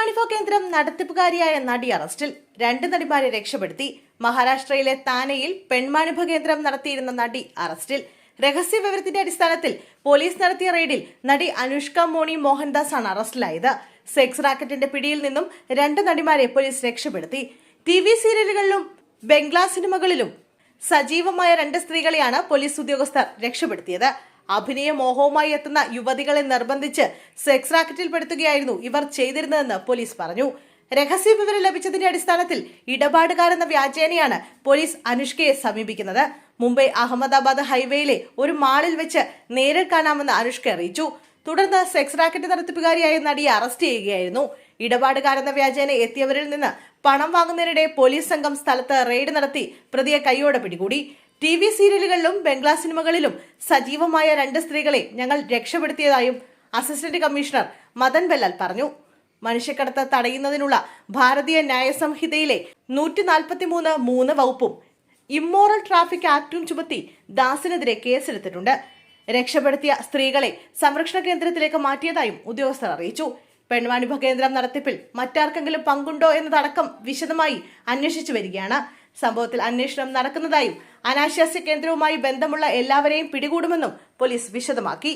പെൺവാണിഭ കേന്ദ്രം നടത്തിപ്പുകാരിയായ നടി അറസ്റ്റിൽ രണ്ട് നടിമാരെ രക്ഷപ്പെടുത്തി. മഹാരാഷ്ട്രയിലെ താനെയിൽ പെൺമാണിഫോ കേന്ദ്രം നടത്തിയിരുന്ന നടി അറസ്റ്റിൽ. രഹസ്യ വിവരത്തിന്റെ അടിസ്ഥാനത്തിൽ പോലീസ് നടത്തിയ റെയ്ഡിൽ നടി അനുഷ്ക മോണി മോഹൻദാസ് ആണ് അറസ്റ്റിലായത്. സെക്സ് റാക്കറ്റിന്റെ പിടിയിൽ നിന്നും രണ്ട് നടിമാരെ പോലീസ് രക്ഷപ്പെടുത്തി. ടി വി സീരിയലുകളിലും ബംഗ്ലാ സിനിമകളിലും സജീവമായ രണ്ട് സ്ത്രീകളെയാണ് പോലീസ് ഉദ്യോഗസ്ഥർ രക്ഷപ്പെടുത്തിയത്. അഭിനയ മോഹവുമായി എത്തുന്ന യുവതികളെ നിർബന്ധിച്ച് സെക്സ് റാക്കറ്റിൽപ്പെടുത്തുകയായിരുന്നു ഇവർ ചെയ്തിരുന്നതെന്ന് പോലീസ് പറഞ്ഞു. രഹസ്യ വിവരം ലഭിച്ചതിന്റെ അടിസ്ഥാനത്തിൽ ഇടപാടുകാരെന്ന വ്യാജേനയാണ് പോലീസ് അനുഷ്കയെ സമീപിക്കുന്നത്. മുംബൈ അഹമ്മദാബാദ് ഹൈവേയിലെ ഒരു മാളിൽ വെച്ച് നേരിൽ കാണാമെന്ന് അനുഷ്ക അറിയിച്ചു. തുടർന്ന് സെക്സ് റാക്കറ്റ് നടത്തിപ്പുകാരിയായ നടിയെ അറസ്റ്റ് ചെയ്യുകയായിരുന്നു. ഇടപാടുകാരെന്ന വ്യാജേന എത്തിയവരിൽ നിന്ന് പണം വാങ്ങുന്നതിനിടെ പോലീസ് സംഘം സ്ഥലത്ത് റെയ്ഡ് നടത്തി പ്രതിയെ കൈയോടെ പിടികൂടി. ടി വി സീരിയലുകളിലും ബംഗ്ലാ സിനിമകളിലും സജീവമായ രണ്ട് സ്ത്രീകളെ ഞങ്ങൾ രക്ഷപ്പെടുത്തിയതായും അസിസ്റ്റന്റ് കമ്മീഷണർ മദൻ ബെല്ലാൽ പറഞ്ഞു. മനുഷ്യക്കടത്ത് തടയുന്നതിനുള്ള ഭാരതീയ ന്യായ സംഹിതയിലെ നൂറ്റി നാൽപ്പത്തി മൂന്ന് മൂന്ന് വകുപ്പും ഇമ്മോറൽ ട്രാഫിക് ആക്ടും ചുമത്തി ദാസിനെതിരെ കേസെടുത്തിട്ടുണ്ട്. രക്ഷപ്പെടുത്തിയ സ്ത്രീകളെ സംരക്ഷണ കേന്ദ്രത്തിലേക്ക് മാറ്റിയതായും ഉദ്യോഗസ്ഥർ അറിയിച്ചു. പെൺവാണിഭ കേന്ദ്രം നടത്തിപ്പിൽ മറ്റാർക്കെങ്കിലും പങ്കുണ്ടോ എന്നതടക്കം വിശദമായി അന്വേഷിച്ചു വരികയാണ്. സംഭവത്തിൽ അന്വേഷണം നടക്കുന്നതായും അനാശാസ്യ കേന്ദ്രവുമായി ബന്ധമുള്ള എല്ലാവരെയും പിടികൂടുമെന്നും പോലീസ് വിശദമാക്കി.